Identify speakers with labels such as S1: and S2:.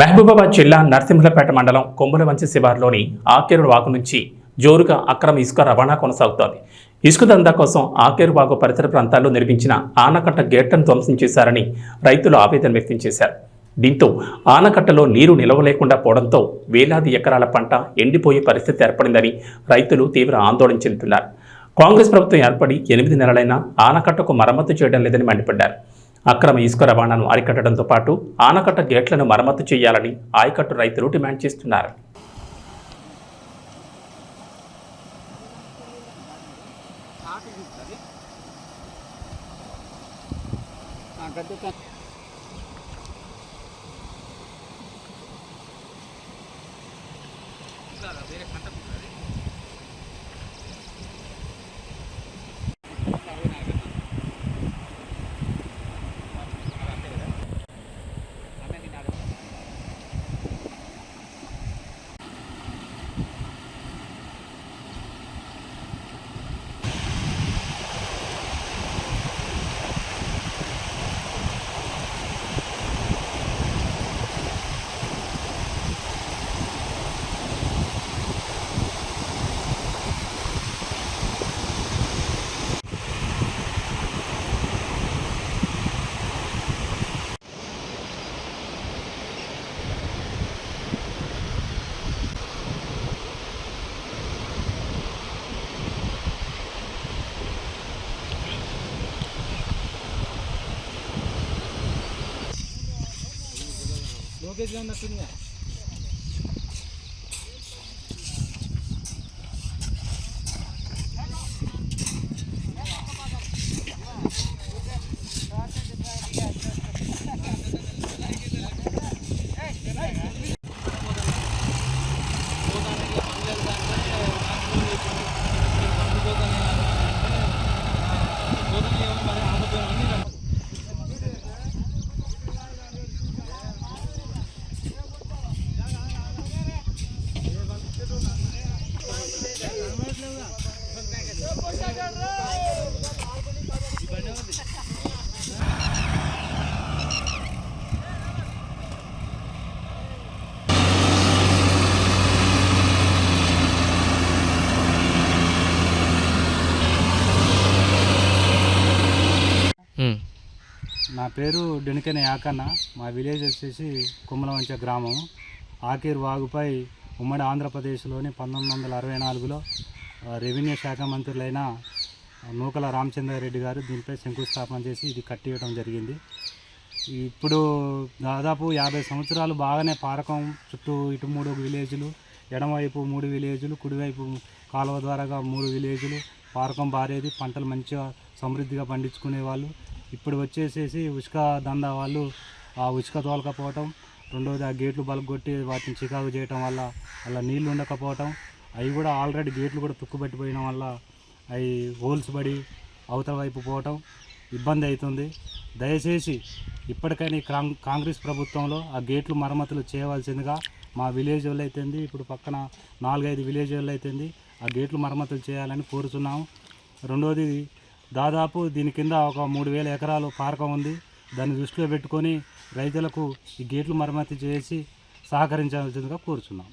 S1: మహబూబాబాద్ జిల్లా నరసింహులపేట మండలం కొమ్ములవంచి శివారులోని ఆకేరు వాగు నుంచి జోరుగా అక్రమ ఇసుక రవాణా కొనసాగుతోంది. ఇసుక దందా కోసం ఆకేరు వాగు పరిసర ప్రాంతాల్లో నిర్మించిన ఆనకట్ట గేట్లను ధ్వంసం చేశారని రైతులు ఆవేదన వ్యక్తం చేశారు. దీంతో ఆనకట్టలో నీరు నిలవలేకుండా పోవడంతో వేలాది ఎకరాల పంట ఎండిపోయే పరిస్థితి ఏర్పడిందని రైతులు తీవ్ర ఆందోళన చెందుతున్నారు. కాంగ్రెస్ ప్రభుత్వం ఏర్పడి ఎనిమిది నెలలైనా ఆనకట్టకు మరమ్మతు చేయడం లేదని మండిపడ్డారు. అక్రమ ఇసుక రవాణాను అరికట్టడంతో పాటు ఆనకట్ట గేట్లను మరమ్మతు చేయాలని ఆయకట్టు రైతులు డిమాండ్ చేస్తున్నారు.
S2: Lugid lang natin yan.
S3: నా పేరు డెనికెన యాకన్న. మా విలేజ్ వచ్చేసి కుమ్మలవంచ గ్రామం. ఆఖీర్ వాగుపై ఉమ్మడి ఆంధ్రప్రదేశ్లోని పంతొమ్మిది వందల అరవై నాలుగులో రెవెన్యూ శాఖ మంత్రులైన నూకల రామచంద్రారెడ్డి గారు దీనిపై శంకుస్థాపన చేసి ఇది కట్టివేయడం జరిగింది. ఇప్పుడు దాదాపు యాభై సంవత్సరాలు బాగానే పారకం చుట్టూ ఇటు మూడు విలేజ్లు ఎడమవైపు మూడు విలేజ్లు కుడివైపు కాలువ ద్వారాగా మూడు విలేజ్లు. పారకం బారేది పంటలు మంచిగా సమృద్ధిగా పండించుకునేవాళ్ళు. ఇప్పుడు వచ్చేసేసి ఉసుక దందా వాళ్ళు ఆ ఉచిక తోలకపోవటం రెండోది ఆ గేట్లు బలగొట్టి వాటిని చికాకు చేయటం వల్ల అలా నీళ్ళు ఉండకపోవటం అవి కూడా ఆల్రెడీ గేట్లు కూడా తుక్కుపెట్టిపోయడం వల్ల అవి హోల్స్ పడి అవతల వైపు పోవటం ఇబ్బంది అవుతుంది. దయచేసి ఇప్పటికైనా కాంగ్రెస్ ప్రభుత్వంలో ఆ గేట్లు మరమ్మతులు చేయవలసిందిగా మా విలేజ్ వాళ్ళు అయితేంది ఇప్పుడు పక్కన నాలుగైదు విలేజ్ వాళ్ళు అయితేంది ఆ గేట్లు మరమ్మతులు చేయాలని కోరుతున్నాము. రెండోది దాదాపు దీని కింద ఒక మూడు వేల ఎకరాలు పారకం ఉంది. దాన్ని దృష్టిలో పెట్టుకొని రైతులకు ఈ గేట్లు మరమ్మతి చేసి సహకరించాల్సిందిగా కోరుచున్నాం.